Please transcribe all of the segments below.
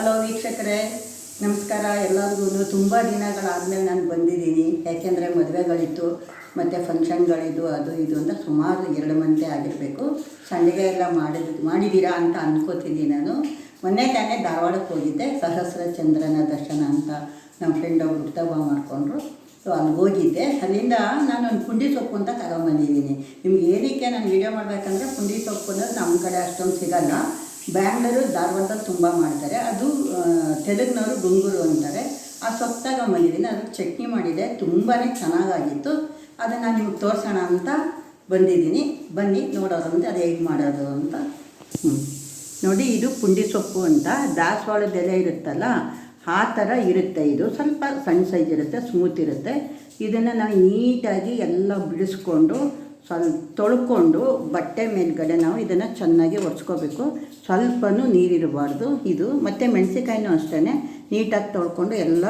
Hello ವೀಕ್ಷಕರೇ, ನಮಸ್ಕಾರ. ಎಲ್ಲರಿಗೂ ತುಂಬ ದಿನಗಳಾದಮೇಲೆ ನಾನು ಬಂದಿದ್ದೀನಿ. ಯಾಕೆಂದರೆ ಮದುವೆಗಳಿತ್ತು, ಮತ್ತು ಫಂಕ್ಷನ್ಗಳಿದ್ದು ಅದು ಇದು ಅಂತ ಸುಮಾರು ಎರಡು ಮಂತೆ ಆಗಿರಬೇಕು. ಸಂಡಿಗೆ ಎಲ್ಲ ಮಾಡಿದ ಮಾಡಿದ್ದೀರಾ ಅಂತ ಅಂದ್ಕೋತೀನಿ ನಾನು. ಮೊನ್ನೆ ತಾನೇ ಧಾರವಾಡಕ್ಕೆ ಹೋಗಿದ್ದೆ ಸಹಸ್ರ ಚಂದ್ರನ ದರ್ಶನ ಅಂತ ನಮ್ಮ ಫ್ರೆಂಡ್ ಅವರು ಉತ್ತಮ ಮಾಡಿಕೊಂಡ್ರು. ಸೊ ಅಲ್ಲಿ ಹೋಗಿದ್ದೆ. ಅಲ್ಲಿಂದ ನಾನು ಒಂದು ಪುಂಡಿ ಸೊಪ್ಪು ಅಂತ ತಗೊಂಡ್ಬಂದಿದ್ದೀನಿ ನಿಮ್ಗೆ ಏನಕ್ಕೆ ನಾನು ವೀಡಿಯೋ ಮಾಡಬೇಕಂದ್ರೆ, ಪುಂಡಿ ಸೊಪ್ಪು ಅನ್ನೋದು ನಮ್ಮ ಕಡೆ ಅಷ್ಟೊಂದು ಸಿಗಲ್ಲ. ಬ್ಯಾಂಗ್ಳೂರು ಧಾರವಾಡ ತುಂಬ ಮಾಡ್ತಾರೆ. ಅದು ತೆಲುಗಿನವರು ಗುಂಗೂರು ಅಂತಾರೆ. ಆ ಸೊಪ್ಪಾಗ ತಗೊಂಬಂದಿದ್ದೀನಿ ಅದಕ್ಕೆ ಚಟ್ನಿ ಮಾಡಿದೆ. ತುಂಬಾ ಚೆನ್ನಾಗಾಗಿತ್ತು. ಅದನ್ನು ನಾನು ನಿಮ್ಗೆ ತೋರಿಸೋಣ ಅಂತ ಬಂದಿದ್ದೀನಿ. ಬನ್ನಿ ನೋಡೋರಂತೆ ಅದು ಹೇಗೆ ಮಾಡೋದು ಅಂತ. ನೋಡಿ, ಇದು ಪುಂಡಿ ಸೊಪ್ಪು ಅಂತ. ದಾಸವಾಳದ ಎಲೆ ಇರುತ್ತಲ್ಲ, ಆ ಥರ ಇರುತ್ತೆ ಇದು. ಸ್ವಲ್ಪ ಸಣ್ಣ ಸೈಜ್ ಇರುತ್ತೆ, ಸ್ಮೂತ್ ಇರುತ್ತೆ. ಇದನ್ನು ನಾವು ನೀಟಾಗಿ ಎಲ್ಲ ಬಿಡಿಸ್ಕೊಂಡು ಸ್ವಲ್ಪ ತೊಳ್ಕೊಂಡು ಬಟ್ಟೆ ಮೇಲ್ಗಡೆ ನಾವು ಇದನ್ನು ಚೆನ್ನಾಗಿ ಒರೆಸ್ಕೋಬೇಕು. ಸ್ವಲ್ಪನೂ ನೀರಿರಬಾರ್ದು ಇದು. ಮತ್ತು ಮೆಣಸಿಕಾಯಿನೂ ಅಷ್ಟೇ ನೀಟಾಗಿ ತೊಳ್ಕೊಂಡು ಎಲ್ಲ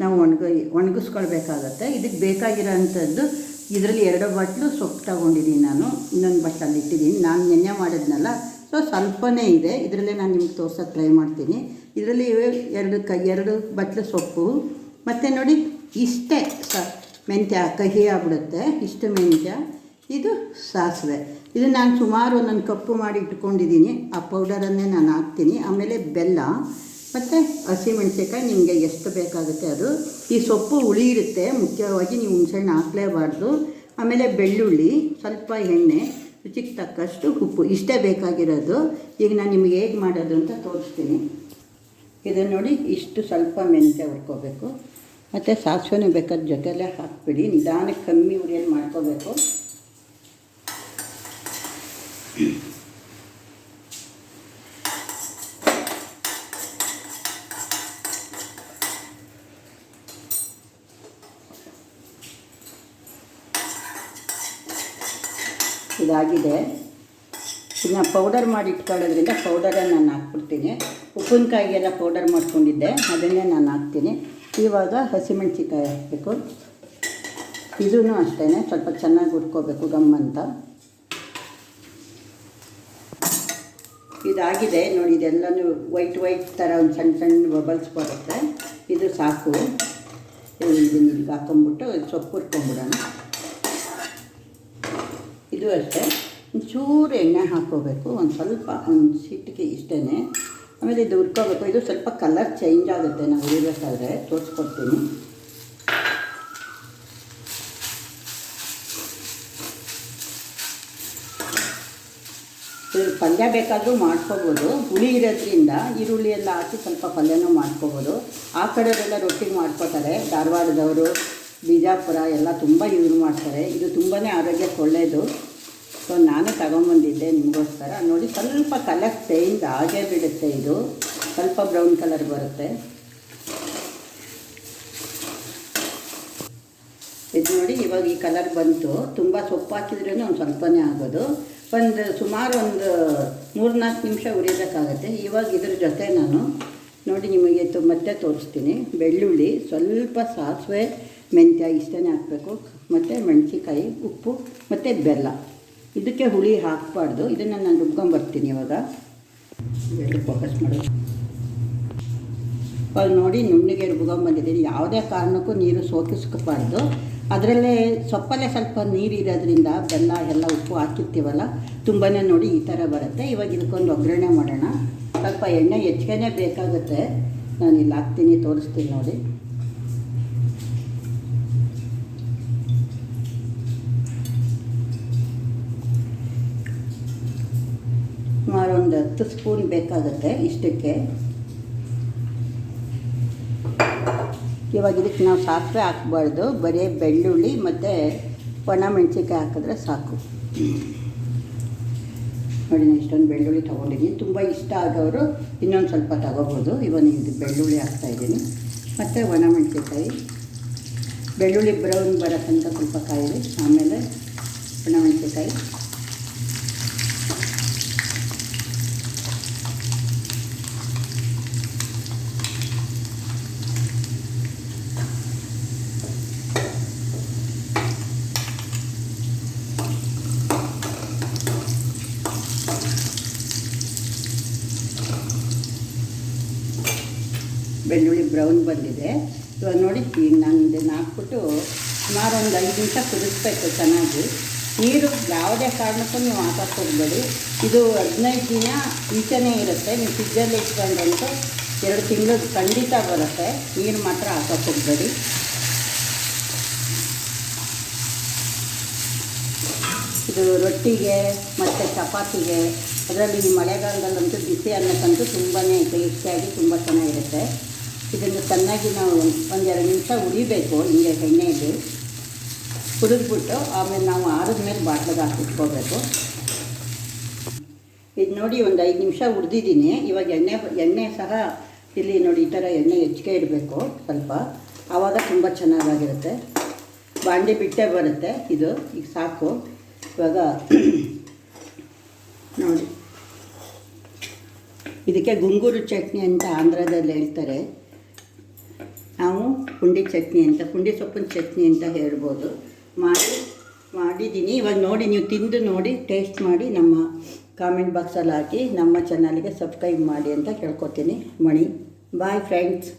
ನಾವು ಒಣಗ, ಒಣಗಿಸ್ಕೊಳ್ಬೇಕಾಗತ್ತೆ. ಇದಕ್ಕೆ ಬೇಕಾಗಿರೋ ಅಂಥದ್ದು ಇದರಲ್ಲಿ ಎರಡು ಬಟ್ಲು ಸೊಪ್ಪು ತಗೊಂಡಿದ್ದೀನಿ ನಾನು. ಇನ್ನೊಂದು ಬಟ್ಲಲ್ಲಿ ಇಟ್ಟಿದ್ದೀನಿ. ನಾನು ನೆನ್ನೆ ಮಾಡಿದ್ನಲ್ಲ. ಸೊ ಸ್ವಲ್ಪನೇ ಇದೆ. ಇದರಲ್ಲೇ ನಾನು ನಿಮ್ಗೆ ತೋರ್ಸೋಕ್ಕೆ ಟ್ರೈ ಮಾಡ್ತೀನಿ. ಇದರಲ್ಲಿ ಎರಡು ಕೈ, ಎರಡು ಬಟ್ಲು ಸೊಪ್ಪು. ಮತ್ತು ನೋಡಿ, ಇಷ್ಟೇ ಸ, ಮೆಂತ್ಯ, ಕಹಿ ಆಗ್ಬಿಡುತ್ತೆ. ಇಷ್ಟು ಮೆಂತ್ಯ. ಇದು ಸಾಸಿವೆ. ಇದು ನಾನು ಸುಮಾರು ಒಂದೊಂದು ಕಪ್ಪು ಮಾಡಿ ಇಟ್ಕೊಂಡಿದ್ದೀನಿ. ಆ ಪೌಡರನ್ನೇ ನಾನು ಹಾಕ್ತೀನಿ. ಆಮೇಲೆ ಬೆಲ್ಲ, ಮತ್ತು ಹಸಿಮೆಣ್ಸಿಕಾಯಿ ನಿಮಗೆ ಎಷ್ಟು ಬೇಕಾಗುತ್ತೆ ಅದು. ಈ ಸೊಪ್ಪು ಹುಳಿ ಇರುತ್ತೆ. ಮುಖ್ಯವಾಗಿ ನೀವು ಹುಣಸೆಹಣ್ಣು ಹಾಕಲೇಬಾರ್ದು. ಆಮೇಲೆ ಬೆಳ್ಳುಳ್ಳಿ, ಸ್ವಲ್ಪ ಎಣ್ಣೆ, ರುಚಿಗೆ ತಕ್ಕಷ್ಟು ಉಪ್ಪು. ಇಷ್ಟೇ ಬೇಕಾಗಿರೋದು. ಈಗ ನಾನು ನಿಮಗೆ ಹೇಗೆ ಮಾಡೋದು ಅಂತ ತೋರಿಸ್ತೀನಿ. ಇದನ್ನು ನೋಡಿ ಇಷ್ಟು ಸ್ವಲ್ಪ ಮೆಂತ್ಯ ಹುರ್ಕೋಬೇಕು. ಮತ್ತು ಸಾಸಿವೆನೂ ಬೇಕಾದ ಜೊತೆಲೇ ಹಾಕ್ಬಿಡಿ. ನಿಧಾನಕ್ಕೆ ಕಮ್ಮಿ ಉರಿಯಲ್ಲಿ ಮಾಡ್ಕೋಬೇಕು. ಇದಾಗಿದೆ. ಇನ್ನು ಪೌಡರ್ ಮಾಡಿ ಇಟ್ಕೊಳ್ಳೋದ್ರಿಂದ ಪೌಡರನ್ನು ನಾನು ಹಾಕ್ಬಿಡ್ತೀನಿ. ಉಪ್ಪಿನಕಾಯಿಗೆಲ್ಲ ಪೌಡರ್ ಮಾಡ್ಕೊಂಡಿದ್ದೆ, ಅದನ್ನೇ ನಾನು ಹಾಕ್ತೀನಿ. ಇವಾಗ ಹಸಿಮೆಣ್ಸಿಕಾಯಿ ಹಾಕಬೇಕು. ಇದೂ ಅಷ್ಟೇ ಸ್ವಲ್ಪ ಚೆನ್ನಾಗಿ ಹುರ್ಕೋಬೇಕು ಗಮ್ ಅಂತ ಇದಾಗಿದೆ, ನೋಡಿ ಇದೆಲ್ಲನೂ ವೈಟ್ ವೈಟ್ ಥರ ಒಂದು ಸಣ್ಣ ಸಣ್ಣ ಬಬಲ್ಸ್ ಬರುತ್ತೆ. ಇದು ಸಾಕು. ಇದನ್ನ ಹಾಕೊಂಬಿಟ್ಟು ಸೊಪ್ಪು ಹುರ್ಕೊಂಬಿಡೋಣ. ಇದು ಅಷ್ಟೇ. ಒಂಚೂರು ಎಣ್ಣೆ ಹಾಕ್ಕೋಬೇಕು. ಒಂದು ಸ್ವಲ್ಪ, ಒಂದು ಸಿಟ್ಟಿಗೆ ಇಷ್ಟೇ ಆಮೇಲೆ ಇದು ಹುರ್ಕೋಬೇಕು. ಇದು ಸ್ವಲ್ಪ ಕಲರ್ ಚೇಂಜ್ ಆಗುತ್ತೆ. ನಾವು ಹುರಿಬೇಕಾದ್ರೆ ತೋರಿಸ್ಕೊಡ್ತೀನಿ. ಇದ್ರ ಪಲ್ಯ ಬೇಕಾದರೂ ಮಾಡ್ಕೋಬೋದು. ಹುಳಿ ಇರೋದ್ರಿಂದ ಈರುಳ್ಳಿ ಎಲ್ಲ ಹಾಕಿ ಸ್ವಲ್ಪ ಪಲ್ಯನೂ ಮಾಡ್ಕೋಬೋದು. ಆ ಕಡೆಯವರೆಲ್ಲ ರೊಟ್ಟಿಗೆ ಮಾಡ್ಕೋತಾರೆ. ಧಾರವಾಡದವರು, ಬಿಜಾಪುರ ಎಲ್ಲ ತುಂಬ ಯೂಸ್ ಮಾಡ್ತಾರೆ. ಇದು ತುಂಬಾ ಆರೋಗ್ಯಕ್ಕೆ ಒಳ್ಳೆಯದು ಸೊ ನಾನು ತಗೊಂಬಂದಿದ್ದೆ ನಿಮಗೋಸ್ಕರ. ನೋಡಿ, ಸ್ವಲ್ಪ ಕಲರ್ ಚೇಂಜ್ ಆಗೇ ಬಿಡುತ್ತೆ ಇದು. ಸ್ವಲ್ಪ ಬ್ರೌನ್ ಕಲರ್ ಬರುತ್ತೆ. ಇದು ನೋಡಿ, ಇವಾಗ ಈ ಕಲರ್ ಬಂತು. ತುಂಬ ಸೊಪ್ಪು ಹಾಕಿದ್ರೂ ಒಂದು ಸ್ವಲ್ಪನೇ ಆಗೋದು. ಒಂದು, ಸುಮಾರು ಒಂದು ಮೂರು ನಾಲ್ಕು ನಿಮಿಷ ಉರಿಬೇಕಾಗತ್ತೆ. ಇವಾಗ ಇದ್ರ ಜೊತೆ ನಾನು, ನೋಡಿ ನಿಮಗೆ ಮತ್ತೆ ತೋರಿಸ್ತೀನಿ. ಬೆಳ್ಳುಳ್ಳಿ, ಸ್ವಲ್ಪ ಸಾಸಿವೆ, ಮೆಂತ್ಯ ಇಷ್ಟೇ ಹಾಕಬೇಕು. ಮತ್ತು ಮೆಣಸಿಕಾಯಿ ಉಪ್ಪು, ಮತ್ತು ಬೆಲ್ಲ. ಇದಕ್ಕೆ ಹುಳಿ ಹಾಕಬಾರ್ದು. ಇದನ್ನು ನಾನು ರುಬ್ಕೊಂಬರ್ತೀನಿ ಇವಾಗ. ಎರಡು ಫೋಕಸ್ ಮಾಡೋದು ಇವಾಗ ನೋಡಿ, ನುಣ್ಣಗೆ ರುಬ್ಕೊಂಬಂದಿದ್ದೀನಿ. ಯಾವುದೇ ಕಾರಣಕ್ಕೂ ನೀರು ಸೋಕಿಸ್ಕೋಬಾರ್ದು. ಅದರಲ್ಲೇ ಸೊಪ್ಪಲ್ಲೇ ಸ್ವಲ್ಪ ನೀರು ಇರೋದ್ರಿಂದ ಬೆಲ್ಲ, ಎಲ್ಲ ಉಪ್ಪು ಹಾಕಿರ್ತೀವಲ್ಲ ತುಂಬಾ ನೋಡಿ ಈ ಥರ ಬರುತ್ತೆ. ಇವಾಗ ಇದಕ್ಕೊಂದು ಒಗ್ಗರಣೆ ಮಾಡೋಣ. ಸ್ವಲ್ಪ ಎಣ್ಣೆ ಹೆಚ್ಚಿಗೆನೇ ಬೇಕಾಗುತ್ತೆ. ನಾನು ಇಲ್ಲಿ ಹಾಕ್ತೀನಿ, ತೋರಿಸ್ತೀನಿ ನೋಡಿ. ಒಂದು ಹತ್ತು ಸ್ಪೂನ್ ಬೇಕಾಗುತ್ತೆ ಇಷ್ಟಕ್ಕೆ. ಇವಾಗ ಇದಕ್ಕೆ ನಾವು ಸಾಸಿವೆ ಹಾಕ್ಬಾರ್ದು, ಬರೀ ಬೆಳ್ಳುಳ್ಳಿ ಮತ್ತು ಒಣ ಮೆಣಸಿಕಾಯಿ ಹಾಕಿದ್ರೆ ಸಾಕು. ನೋಡಿ, ನಾನು ಇಷ್ಟೊಂದು ಬೆಳ್ಳುಳ್ಳಿ ತೊಗೊಂಡಿದ್ದೀನಿ. ತುಂಬ ಇಷ್ಟ ಆಗೋರು ಇನ್ನೊಂದು ಸ್ವಲ್ಪ ತಗೋಬೋದು. ಇವಾಗ ಇದು ಬೆಳ್ಳುಳ್ಳಿ ಹಾಕ್ತಾಯಿದ್ದೀನಿ ಮತ್ತು ಒಣ ಮೆಣಸಿಕಾಯಿ ಬೆಳ್ಳುಳ್ಳಿ ಬ್ರೌನ್ ಬರೋ ತನಕ ಸ್ವಲ್ಪ ಕಾಯಿರಿ. ಆಮೇಲೆ ಒಣ ಮೆಣಸಿನ್ಕಾಯಿ. ಬೆಳ್ಳುಳ್ಳಿ ಬ್ರೌನ್ ಬಂದಿದೆ. ಇವಾಗ ನೋಡಿ ನಾನು ಹಾಕ್ಬಿಟ್ಟು ಸುಮಾರು ಒಂದು ಐದು ನಿಮಿಷ ಕುದಿಸ್ಬೇಕು ಚೆನ್ನಾಗಿ. ನೀರು ಯಾವುದೇ ಕಾರಣಕ್ಕೂ ನೀವು ಹಾಕಕ್ಕೆ ಹೋಗಬೇಡಿ. ಇದು ಹದಿನೈದು ದಿನ ಈಚೆನೇ ಇರುತ್ತೆ. ನೀವು ಫ್ರಿಜ್ಜಲ್ಲಿ ಇಟ್ಕೊಂಡಂತೂ ಎರಡು ತಿಂಗಳು ಖಂಡಿತ ಬರುತ್ತೆ. ನೀರು ಮಾತ್ರ ಹಾಕಕ್ಕೆ ಹೋಗಬೇಡಿ. ಇದು ರೊಟ್ಟಿಗೆ ಮತ್ತು ಚಪಾತಿಗೆ, ಅದರಲ್ಲಿ ಈ ಮಳೆಗಾಲದಲ್ಲಂತೂ ಬಿಸಿ ಅನ್ನಕ್ಕಂತೂ ತುಂಬಾ ಟೇಸ್ಟಿಯಾಗಿ ತುಂಬ ಚೆನ್ನಾಗಿರುತ್ತೆ. ಇದನ್ನು ಚೆನ್ನಾಗಿ ನಾವು ಒಂದೆರಡು ನಿಮಿಷ ಉರಿಬೇಕು ಹಿಂಗೆ ಎಣ್ಣೆಯಲ್ಲಿ ಹುರಿದ್ಬಿಟ್ಟು ಆಮೇಲೆ ನಾವು ಆರಿದ್ಮೇಲೆ ಬಾಟ್ಲಿಗೆ ಹಾಕಿಟ್ಕೋಬೇಕು. ಇದು ನೋಡಿ ಒಂದು ಐದು ನಿಮಿಷ ಹುರಿದಿದ್ದೀನಿ. ಇವಾಗ ಎಣ್ಣೆ ಎಣ್ಣೆ ಸಹ ಇಲ್ಲಿ ನೋಡಿ ಈ ಥರ ಎಣ್ಣೆ ಹೆಚ್ಚಿಗೆ ಇಡಬೇಕು ಸ್ವಲ್ಪ. ಆವಾಗ ತುಂಬ ಚೆನ್ನಾಗಿರುತ್ತೆ ಬಾಂಡೆ ಬಿಟ್ಟೆ ಬರುತ್ತೆ ಇದು, ಈಗ ಸಾಕು. ಇವಾಗ ನೋಡಿ. ಇದಕ್ಕೆ ಗುಂಗೂರು ಚಟ್ನಿ ಅಂತ ಆಂಧ್ರದಲ್ಲಿ ಹೇಳ್ತಾರೆ. ಪುಂಡಿ ಚಟ್ನಿ ಅಂತ, ಪುಂಡಿ ಸೊಪ್ಪಿನ ಚಟ್ನಿ ಅಂತ ಹೇಳ್ಬೋದು. ಮಾಡಿ, ಮಾಡಿದ್ದೀನಿ. ಇವಾಗ ನೋಡಿ, ನೀವು ತಿಂದು ನೋಡಿ ಟೇಸ್ಟ್ ಮಾಡಿ ನಮ್ಮ ಕಾಮೆಂಟ್ ಬಾಕ್ಸಲ್ಲಿ ಹಾಕಿ, ನಮ್ಮ ಚಾನಲ್ಗೆ ಸಬ್ಸ್ಕ್ರೈಬ್ ಮಾಡಿ ಅಂತ ಕೇಳ್ಕೊತೀನಿ ಮಣಿ ಬಾಯ್ ಫ್ರೆಂಡ್ಸ್